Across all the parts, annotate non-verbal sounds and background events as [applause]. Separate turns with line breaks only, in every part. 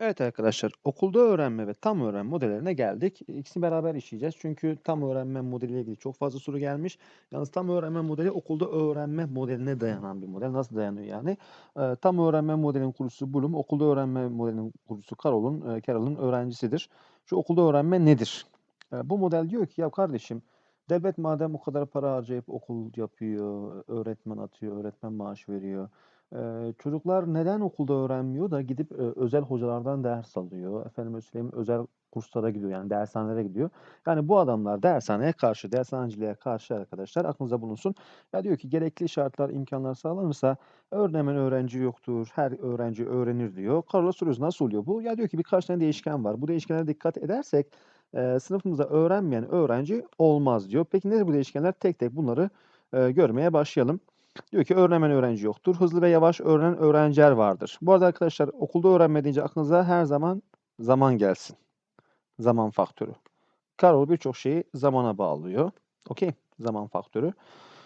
Evet arkadaşlar, okulda öğrenme ve tam öğrenme modellerine geldik. İkisini beraber işleyeceğiz. Çünkü tam öğrenme modeliyle ilgili çok fazla soru gelmiş. Yalnız tam öğrenme modeli okulda öğrenme modeline dayanan bir model. Nasıl dayanıyor yani? Eee, tam öğrenme modelinin kurucusu Bloom, okulda öğrenme modelinin kurucusu Carroll'un, eee, Carroll'ın öğrencisidir. Şu okulda öğrenme nedir? Eee, bu model diyor ki ya kardeşim devlet madem o kadar para harcayıp okul yapıyor, öğretmen atıyor, öğretmen maaş veriyor. Eee, çocuklar neden okulda öğrenmiyor da gidip, eee, özel hocalardan ders alıyor, efendime söyleyeyim, özel kurslara gidiyor, yani dershanelere gidiyor. Yani bu adamlar dershaneye karşı, dershaneciliğe karşı arkadaşlar aklınızda bulunsun. Ya diyor ki gerekli şartlar, imkânlar sağlanırsa öğrenemeyen öğrenci yoktur, her öğrenci öğrenir diyor. Karla soruyoruz nasıl oluyor bu? Ya diyor ki birkaç tane değişken var. Bu değişkenlere dikkat edersek, eee, sınıfımızda öğrenmeyen öğrenci olmaz diyor. Peki nedir bu değişkenler? Tek tek bunları, eee, görmeye başlayalım. Diyor ki öğrenemeyen öğrenci yoktur. Hızlı ve yavaş öğrenen öğrenciler vardır. Bu arada arkadaşlar okulda öğrenme deyince aklınıza her zaman zaman gelsin. Zaman faktörü. Carroll birçok şeyi zamana bağlıyor. Okay? Zaman faktörü.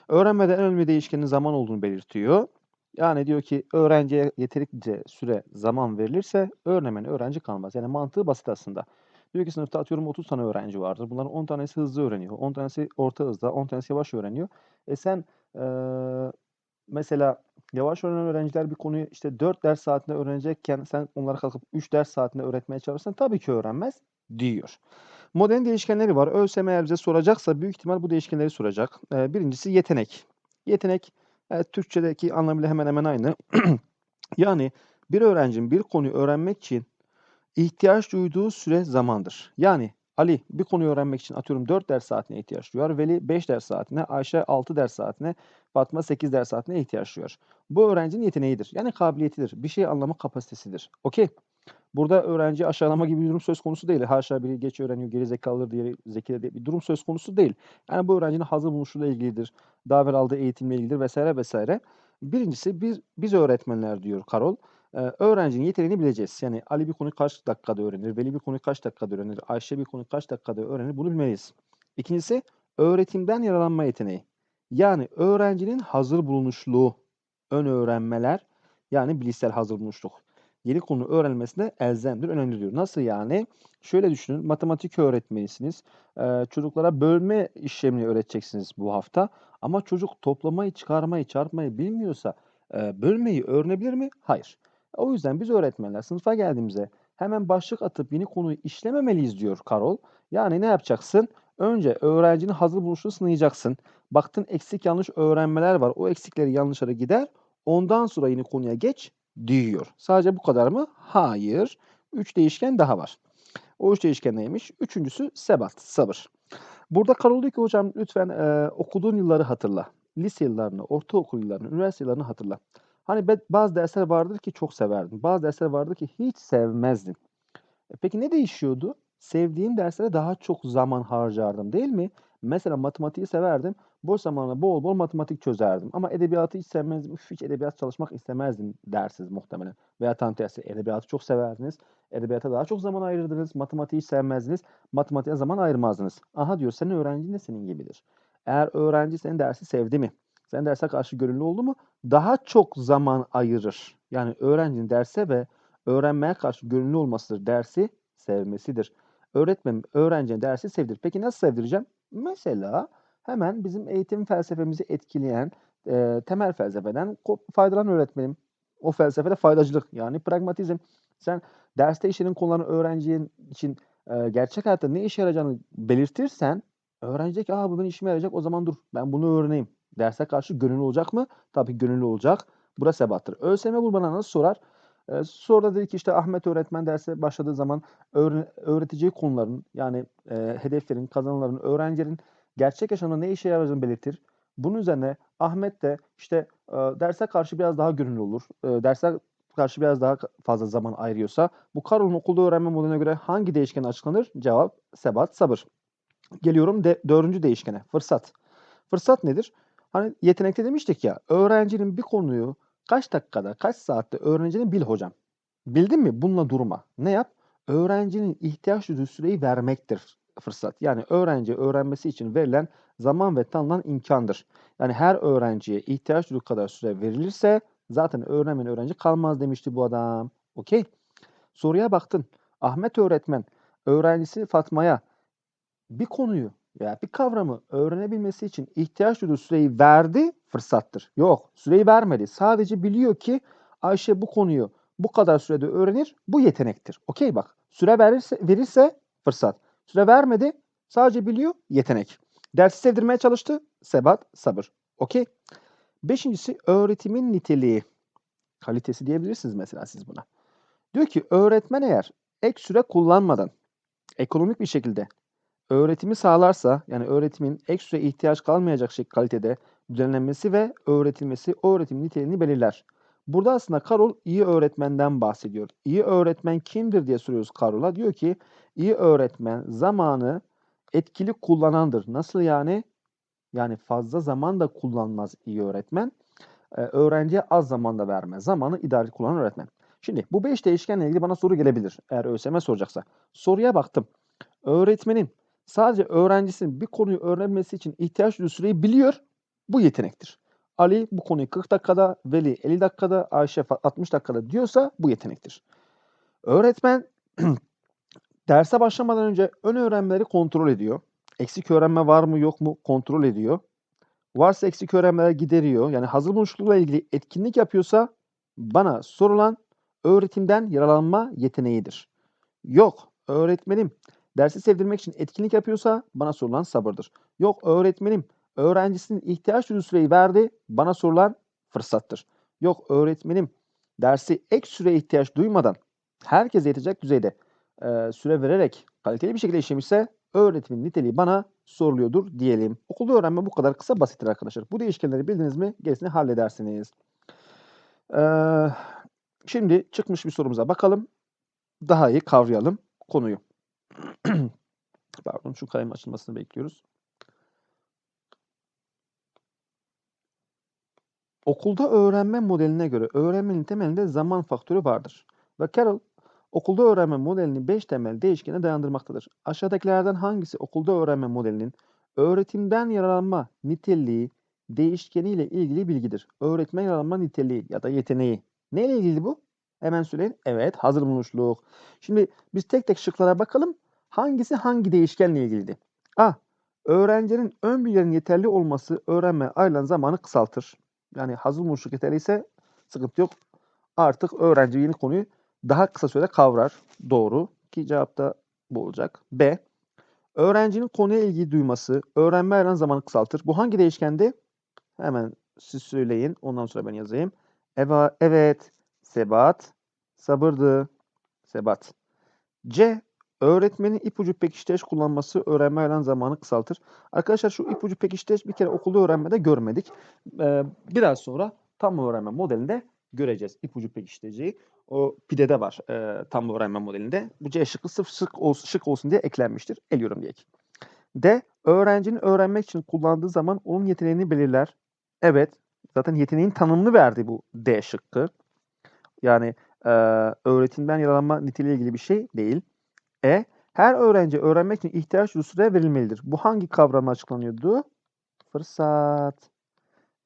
Öğrenmede en önemli değişkenin zaman olduğunu belirtiyor. Yani diyor ki öğrenciye yeterince süre zaman verilirse öğrenemeyen öğrenci kalmaz. Yani mantığı basit aslında. Diyor ki sınıfta atıyorum 30 tane öğrenci vardır. Bunların 10 tanesi hızlı öğreniyor, 10 tanesi orta hızda, 10 tanesi yavaş öğreniyor. E sen, mesela yavaş öğrenen öğrenciler bir konuyu işte 4 ders saatinde öğrenecekken sen onlara kalkıp 3 ders saatinde öğretmeye çalışsan tabii ki öğrenmez diyor. Modelin değişkenleri var. ÖSYM eğer bize soracaksa büyük ihtimal bu değişkenleri soracak. Eee, 1'incisi yetenek. Yetenek, eee, Türkçedeki anlamıyla hemen hemen aynı. [clears throat] Yani bir öğrencinin bir konuyu öğrenmek için ihtiyaç duyduğu süre zamandır. Yani Ali bir konuyu öğrenmek için atıyorum 4 ders saatine ihtiyaç duyar, Veli 5 ders saatine, Ayşe 6 ders saatine, Fatma 8 ders saatine ihtiyaç duyar. Bu öğrencinin yeteneğidir. Yani kabiliyetidir. Bir şeyi anlama kapasitesidir. Okay. Burada öğrenciyi aşağılama gibi bir durum söz konusu değil. Haşa biri geç öğreniyor, geri zekalıdır, diğeri zekidir diye bir durum söz konusu değil. Yani bu öğrencinin hazır bulunuşuyla ilgilidir. Daha evvel aldığı eğitimle ilgilidir vs. vs. Birincisi biz biz öğretmenler diyor Karol, eee, öğrencinin yeteneğini bileceğiz. Yani Ali bir konuyu kaç dakikada öğrenir, Veli bir konuyu kaç dakikada öğrenir, Ayşe bir konuyu kaç dakikada öğrenir bunu bilmeliyiz. İkincisi öğretimden yararlanma yeteneği. Yani öğrencinin hazır bulunuşluğu, ön öğrenmeler yani bilişsel hazır bulunuşluk. Yeni konu öğrenilmesinde elzemdir, önemlidir diyor. Nasıl yani? Şöyle düşünün, matematik öğretmenisiniz. Eee, çocuklara bölme işlemini öğreteceksiniz bu hafta ama çocuk toplamayı, çıkarmayı, çarpmayı bilmiyorsa, eee, bölmeyi öğrenebilir mi? Hayır. O yüzden biz öğretmenler sınıfa geldiğimizde hemen başlık atıp yeni konuyu işlememeliyiz diyor Karol. Yani ne yapacaksın? Önce öğrencinin hazır bulunuşunu sınayacaksın. Baktın eksik yanlış öğrenmeler var. O eksikleri yanlışlara gider. Ondan sonra yeni konuya geç diyor. Sadece bu kadar mı? Hayır. 3 değişken daha var. O 3 değişken neymiş? Üçüncüsü sebat, sabır. Burada Karol diyor ki hocam lütfen eee, okuduğun yılları hatırla. Lise yıllarını, ortaokul yıllarını, üniversite yıllarını hatırla. Hani bazı dersler vardır ki çok severdin. Bazı dersler vardır ki hiç sevmezdin. E, peki ne değişiyordu? Sevdiğim derslere daha çok zaman harcardım değil mi? Mesela matematiği severdim. Boş zamanında bol bol matematik çözerdim. Ama edebiyatı hiç sevmezdim. Üf, hiç edebiyat çalışmak istemezdim dersiniz muhtemelen. Veya tam tersi edebiyatı çok severdiniz. Edebiyata daha çok zaman ayırırdınız. Matematiği hiç sevmezdiniz. Matematiğe zaman ayırmazdınız. Aha diyor senin öğrencin de senin gibidir. Eğer öğrenci senin dersi sevdi mi? Senin derse karşı gönüllü oldu mu? Daha çok zaman ayırır. Yani öğrencinin derse ve öğrenmeye karşı gönüllü olmasıdır. Dersi sevmesidir. Öğretmen öğrencinin dersi sevdir. Peki nasıl sevdireceğim? Mesela hemen bizim eğitim felsefemizi etkileyen eee, temel felsefeden faydalan öğretmenim. O felsefede faydacılık yani pragmatizm. Sen derste işlerin konularını öğrencinin için eee, gerçek hayatta ne işe yarayacağını belirtirsen öğrenci diyecek ki Aa, bu benim işime yarayacak o zaman dur ben bunu öğreneyim. Derse karşı gönüllü olacak mı? Tabii gönüllü olacak. Burası sebattır. ÖSYM bu bana nasıl sorar? Eee, sonra dedi ki işte Ahmet öğretmen derse başladığı zaman öğre öğreteceği konuların yani, eee, hedeflerin, kazanımların, öğrencilerin gerçek yaşamda ne işe yaradığını belirtir. Bunun üzerine Ahmet de işte, eee, derse karşı biraz daha gönüllü olur. Eee, derse karşı biraz daha fazla zaman ayırıyorsa bu Carroll'un okulda öğrenme modeline göre hangi değişken açıklanır? Cevap sebat, sabır. Geliyorum de 4'üncü değişkene, fırsat. Fırsat nedir? Hani yetenekte demiştik ya, öğrencinin bir konuyu kaç dakikada, kaç saatte öğreneceğini bil hocam. Bildin mi? Bununla durma. Ne yap? Öğrencinin ihtiyaç duyduğu süreyi vermektir fırsat. Yani öğrenci öğrenmesi için verilen zaman ve tanınan imkandır. Yani her öğrenciye ihtiyaç duyduğu kadar süre verilirse zaten öğrenmeyen öğrenci kalmaz demişti bu adam. Okey. Soruya baktın. Ahmet öğretmen öğrencisi Fatma'ya bir konuyu veya bir kavramı öğrenebilmesi için ihtiyaç duyduğu süreyi verdi, fırsattır. Yok, süreyi vermedi. Sadece biliyor ki Ayşe bu konuyu bu kadar sürede öğrenir, bu yetenektir. Okey bak, süre verirse, verirse fırsat. Süre vermedi, sadece biliyor, yetenek. Dersi sevdirmeye çalıştı, sebat, sabır. Okey. Beşincisi öğretimin niteliği. Kalitesi diyebilirsiniz mesela siz buna. Diyor ki öğretmen eğer ek süre kullanmadan ekonomik bir şekilde öğretimi sağlarsa yani öğretimin ek süre ihtiyaç kalmayacak şey kalitede düzenlenmesi ve öğretilmesi öğretim niteliğini belirler. Burada aslında Karol iyi öğretmenden bahsediyor. İyi öğretmen kimdir diye soruyoruz Karol'a. Diyor ki iyi öğretmen zamanı etkili kullanandır. Nasıl yani? Yani fazla zaman da kullanmaz iyi öğretmen. Ee, öğrenciye az zaman da vermez. Zamanı idareli kullanan öğretmen. Şimdi bu 5 değişkenle ilgili bana soru gelebilir eğer ÖSYM soracaksa. Soruya baktım. Öğretmenin sadece öğrencisinin bir konuyu öğrenmesi için ihtiyaç duyduğu süreyi biliyor. Bu yetenektir. Ali bu konuyu 40 dakikada, Veli 50 dakikada, Ayşe 60 dakikada diyorsa bu yetenektir. Öğretmen [clears throat] derse başlamadan önce ön öğrenmeleri kontrol ediyor. Eksik öğrenme var mı yok mu kontrol ediyor. Varsa eksik öğrenmeler gideriyor. Yani hazır buluşlukla ilgili etkinlik yapıyorsa bana sorulan öğretimden yararlanma yeteneğidir. Yok, öğretmenim dersi sevdirmek için etkinlik yapıyorsa bana sorulan sabırdır. Yok, öğretmenim öğrencisinin ihtiyaç duyduğu süreyi verdi, bana sorulan fırsattır. Yok, öğretmenim dersi ek süre ihtiyaç duymadan herkese yetecek düzeyde e, süre vererek kaliteli bir şekilde işlemişse öğretimin niteliği bana soruluyordur diyelim. Okulda öğrenme bu kadar kısa basittir arkadaşlar. Bu değişkenleri bildiniz mi gerisini halledersiniz. Ee, şimdi çıkmış bir sorumuza bakalım. Daha iyi kavrayalım konuyu. [clears throat] Pardon şu kalem açılmasını bekliyoruz. Okulda öğrenme modeline göre öğrenmenin temelinde zaman faktörü vardır. Ve Carroll okulda öğrenme modelini 5 temel değişkene dayandırmaktadır. Aşağıdakilerden hangisi okulda öğrenme modelinin öğretimden yararlanma niteliği değişkeniyle ilgili bilgidir? Öğretmen yararlanma niteliği ya da yeteneği. Neyle ilgili bu? Hemen söyleyin. Evet, hazır bulunuşluk. Şimdi biz tek tek şıklara bakalım. Hangisi hangi değişkenle ilgiliydi? A. Öğrencinin ön bilgilerin yeterli olması öğrenme ayrılan zamanı kısaltır. Yani hazır bulunuşluk yeterli ise sıkıntı yok. Artık öğrenci yeni konuyu daha kısa sürede kavrar. Doğru. Ki cevap da bu olacak. B. Öğrencinin konuya ilgi duyması öğrenme ayrılan zamanı kısaltır. Bu hangi değişkendi? Hemen siz söyleyin. Ondan sonra ben yazayım. Eva, evet. Sebat. Sabırdı. Sebat. C. Öğretmenin ipucu pekişteş kullanması öğrenme alan zamanı kısaltır. Arkadaşlar şu ipucu pekişteş bir kere okulda öğrenmede görmedik. Ee, biraz sonra tam öğrenme modelinde göreceğiz ipucu pekişteciyi. O pidede var e, tam öğrenme modelinde. Bu C şıkkı sırf şık olsun, şık olsun diye eklenmiştir. Eliyorum diye. D. Öğrencinin öğrenmek için kullandığı zaman onun yeteneğini belirler. Evet. Zaten yeteneğin tanımını verdi bu D şıkkı. Yani e, öğretimden yararlanma niteliği ilgili bir şey değil. E. Her öğrenci öğrenmek için ihtiyaç duyduğu verilmelidir. Bu hangi kavramla açıklanıyordu? Fırsat.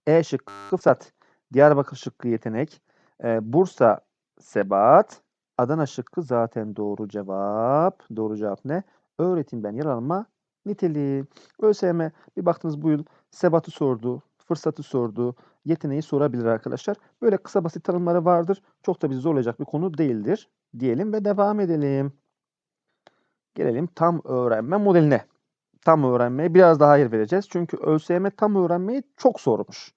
E şıkkı fırsat. Diyarbakır şıkkı yetenek. E, Bursa sebat. Adana şıkkı zaten doğru cevap. Doğru cevap ne? Öğretimden yararlanma niteliği. ÖSYM bir baktınız bu yıl sebatı sordu, fırsatı sordu, yeteneği sorabilir arkadaşlar. Böyle kısa basit tanımları vardır. Çok da bizi zorlayacak bir konu değildir diyelim ve devam edelim. Gelelim tam öğrenme modeline. Tam öğrenmeye biraz daha yer vereceğiz. Çünkü ÖSYM tam öğrenmeyi çok sormuş.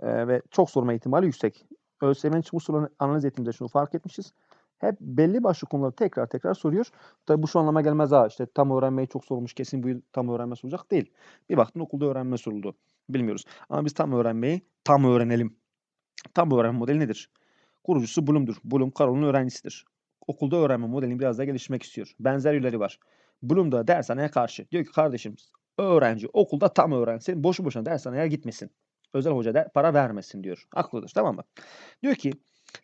Ee, ve çok sorma ihtimali yüksek. ÖSYM'nin bu soruları analiz ettiğimizde şunu fark etmişiz. Hep belli başlı konuları tekrar tekrar soruyor. Tabii bu şu anlama gelmez ha işte tam öğrenmeyi çok sormuş kesin bu yıl tam öğrenme soracak değil. Bir baktın okulda öğrenme soruldu. Bilmiyoruz. Ama biz tam öğrenmeyi tam öğrenelim. Tam öğrenme modeli nedir? Kurucusu Bloom'dur. Bloom Carroll'un öğrencisidir. Okulda öğrenme modelini biraz daha geliştirmek istiyor. Benzer yönleri var. Bloom da dershaneye karşı. Diyor ki kardeşim öğrenci okulda tam öğrensin. Boşu boşuna dershaneye gitmesin. Özel hoca da para vermesin diyor. Haklıdır tamam mı? Diyor ki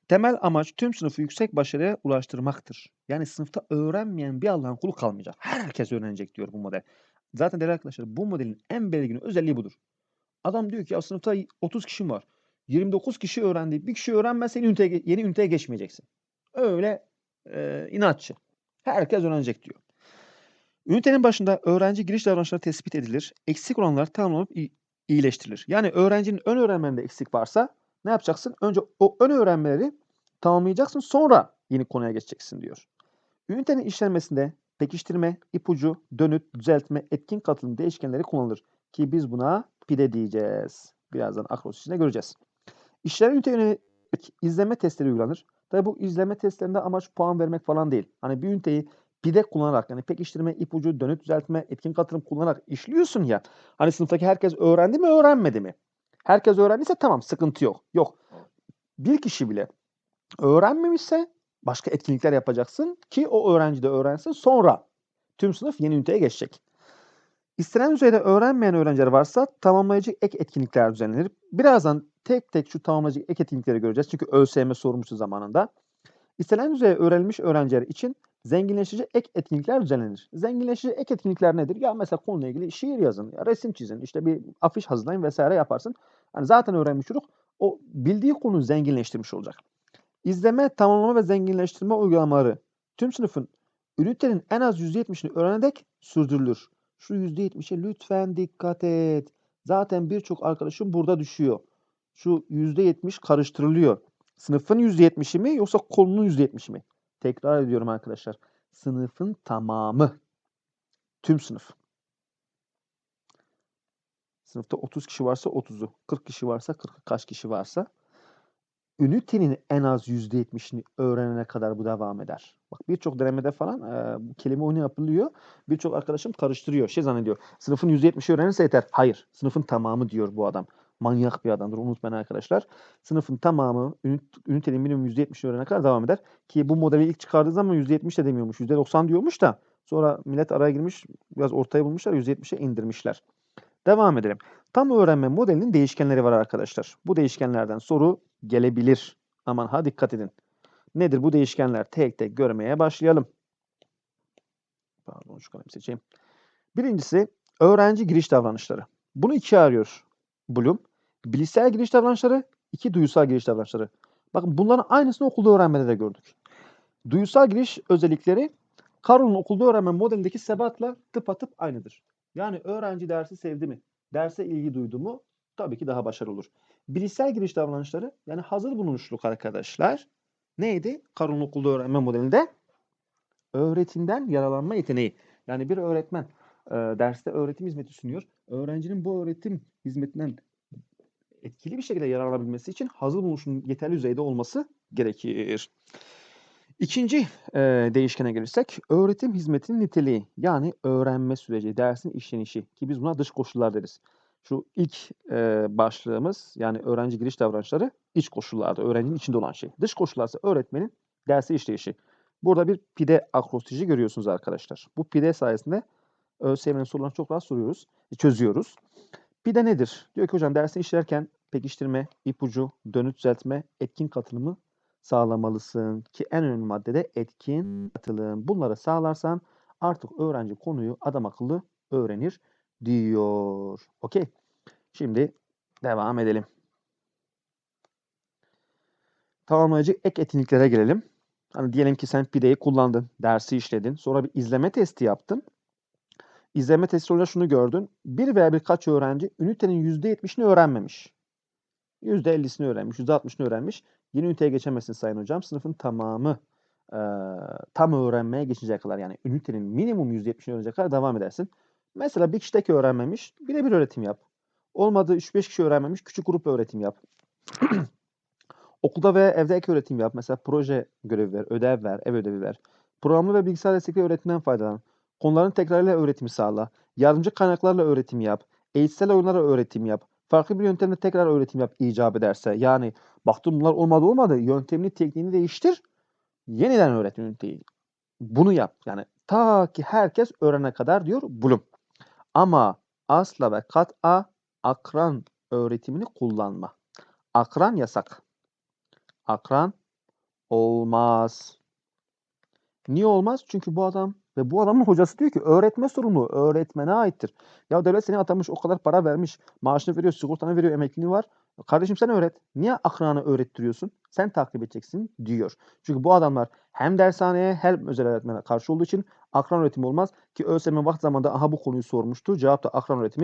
temel amaç tüm sınıfı yüksek başarıya ulaştırmaktır. Yani sınıfta öğrenmeyen bir Allah'ın kulu kalmayacak. Herkes öğrenecek diyor bu model. Zaten değerli arkadaşlar bu modelin en belirgin özelliği budur. Adam diyor ki ya sınıfta 30 kişi var. 29 kişi öğrendi. Bir kişi öğrenmezse yeni üniteye, yeni üniteye geçmeyeceksin. Öyle Eee, inatçı. Herkes öğrenecek diyor. Ünitenin başında öğrenci giriş davranışları tespit edilir. Eksik olanlar tamamlanıp iyileştirilir. Yani öğrencinin ön öğrenmelerinde eksik varsa ne yapacaksın? Önce o ön öğrenmeleri tamamlayacaksın sonra yeni konuya geçeceksin diyor. Ünitenin işlenmesinde pekiştirme, ipucu, dönüt, düzeltme, etkin katılım değişkenleri kullanılır. Ki biz buna pide diyeceğiz. Birazdan akros içinde göreceğiz. İşlenen ünite yönelik izleme testleri uygulanır. Tabi bu izleme testlerinde amaç puan vermek falan değil. Hani bir üniteyi pide kullanarak yani pekiştirme, ipucu, dönüt düzeltme, etkin katılım kullanarak işliyorsun ya. Hani sınıftaki herkes öğrendi mi öğrenmedi mi? Herkes öğrendiyse tamam sıkıntı yok. Yok. Bir kişi bile öğrenmemişse başka etkinlikler yapacaksın ki o öğrenci de öğrensin. Sonra tüm sınıf yeni üniteye geçecek. İstenen düzeyde öğrenmeyen öğrenciler varsa tamamlayıcı ek etkinlikler düzenlenir. Birazdan tek tek şu tamamlayıcı ek etkinlikleri göreceğiz. Çünkü ÖSYM sormuştu zamanında. İstenen düzeyde öğrenilmiş öğrenciler için zenginleştirici ek etkinlikler düzenlenir. Zenginleştirici ek etkinlikler nedir? Ya mesela konuyla ilgili şiir yazın, ya resim çizin, işte bir afiş hazırlayın vesaire yaparsın. Yani zaten öğrenmiş çocuk o bildiği konuyu zenginleştirmiş olacak. İzleme, tamamlama ve zenginleştirme uygulamaları tüm sınıfın ünitenin en az %70'ini öğrenerek sürdürülür. Şu %70'e lütfen dikkat et. Zaten birçok arkadaşım burada düşüyor. Şu %70 karıştırılıyor. Sınıfın %70'i mi yoksa konunun %70'i mi? Tekrar ediyorum arkadaşlar. Sınıfın tamamı. Tüm sınıf. Sınıfta 30 kişi varsa 30'u, 40 kişi varsa 40'ı, kaç kişi varsa ünitenin en az %70'ini öğrenene kadar bu devam eder. Bak birçok denemede falan e, bu kelime oyunu yapılıyor. Birçok arkadaşım karıştırıyor. Şey zannediyor. Sınıfın %70'i öğrenirse yeter. Hayır. Sınıfın tamamı diyor bu adam. Manyak bir adamdır. Unutmayın arkadaşlar. Sınıfın tamamı ünit- ünitenin minimum %70'ini öğrenene kadar devam eder. Ki bu modeli ilk çıkardığı zaman %70 de demiyormuş. %90 diyormuş da sonra millet araya girmiş. Biraz ortaya bulmuşlar. %70'e indirmişler. Devam edelim. Tam öğrenme modelinin değişkenleri var arkadaşlar. Bu değişkenlerden soru gelebilir. Aman ha dikkat edin. Nedir bu değişkenler? Tek tek görmeye başlayalım. Pardon şu kalemi seçeyim. Birincisi öğrenci giriş davranışları. Bunu ikiye arıyor Bloom. Bilişsel giriş davranışları, iki duysal giriş davranışları. Bakın bunların aynısını okulda öğrenmede de gördük. Duysal giriş özellikleri Carroll'un okulda öğrenme modelindeki sebatla tıpatıp aynıdır. Yani öğrenci dersi sevdi mi? Derse ilgi duydu mu? Tabii ki daha başarılı olur. Bilişsel giriş davranışları yani hazır bulunuşluk arkadaşlar. Neydi? Carroll'un okulda öğrenme modelinde öğretimden yararlanma yeteneği. Yani bir öğretmen e, derste öğretim hizmeti sunuyor. Öğrencinin bu öğretim hizmetinden etkili bir şekilde yararlanabilmesi için hazır bulunuşun yeterli düzeyde olması gerekir. İkinci e, değişkene gelirsek öğretim hizmetinin niteliği yani öğrenme süreci, dersin işlenişi ki biz buna dış koşullar deriz. Şu ilk e, başlığımız yani öğrenci giriş davranışları iç koşullarda öğrencinin içinde olan şey. Dış koşullarsa öğretmenin dersi işleyişi. Burada bir pide akrostici görüyorsunuz arkadaşlar. Bu pide sayesinde ÖSYM'nin sorularını çok rahat soruyoruz, çözüyoruz. Pide nedir? Diyor ki hocam dersi işlerken pekiştirme, ipucu, dönüt düzeltme, etkin katılımı sağlamalısın ki en önemli madde de etkin katılım. Bunları sağlarsan artık öğrenci konuyu adam akıllı öğrenir diyor. Okey. Şimdi devam edelim. Tamamlayıcı ek etkinliklere gelelim. Hani diyelim ki sen pideyi kullandın, dersi işledin. Sonra bir izleme testi yaptın. İzleme testi sonucunda şunu gördün. Bir veya birkaç öğrenci ünitenin %70'ini öğrenmemiş. %50'sini öğrenmiş, %60'ını öğrenmiş. Yeni üniteye geçemezsin sayın hocam. Sınıfın tamamı e, tam öğrenmeye geçecek kadar yani ünitenin minimum %70'ini öğrenecek kadar devam edersin. Mesela bir kişi tek öğrenmemiş, birebir öğretim yap. Olmadı 3-5 kişi öğrenmemiş, küçük grup öğretim yap. [clears throat] Okulda veya evde ek öğretim yap. Mesela proje görevi ver, ödev ver, ev ödevi ver. Programlı ve bilgisayar destekli öğretimden faydalan. Konuların tekrarıyla öğretimi sağla. Yardımcı kaynaklarla öğretim yap. Eğitsel oyunlarla öğretim yap. Farklı bir yöntemle tekrar öğretim yap icap ederse. Yani baktım bunlar olmadı olmadı. Yöntemini, tekniğini değiştir. Yeniden öğret üniteyi. Bunu yap. Yani ta ki herkes öğrene kadar diyor Bloom. Ama asla ve kat'a akran öğretimini kullanma. Akran yasak. Akran olmaz. Niye olmaz? Çünkü bu adam ve bu adamın hocası diyor ki öğretme sorumluluğu öğretmene aittir. Ya devlet seni atamış o kadar para vermiş. Maaşını veriyor, sigortanı veriyor, emekliliğini var. Kardeşim sen öğret. Niye akranı öğrettiriyorsun? Sen takip edeceksin diyor. Çünkü bu adamlar hem dershaneye hem özel öğretmene karşı olduğu için akran öğretimi olmaz ki ÖSYM vakti zamanda aha bu konuyu sormuştu. Cevap da akran öğretimi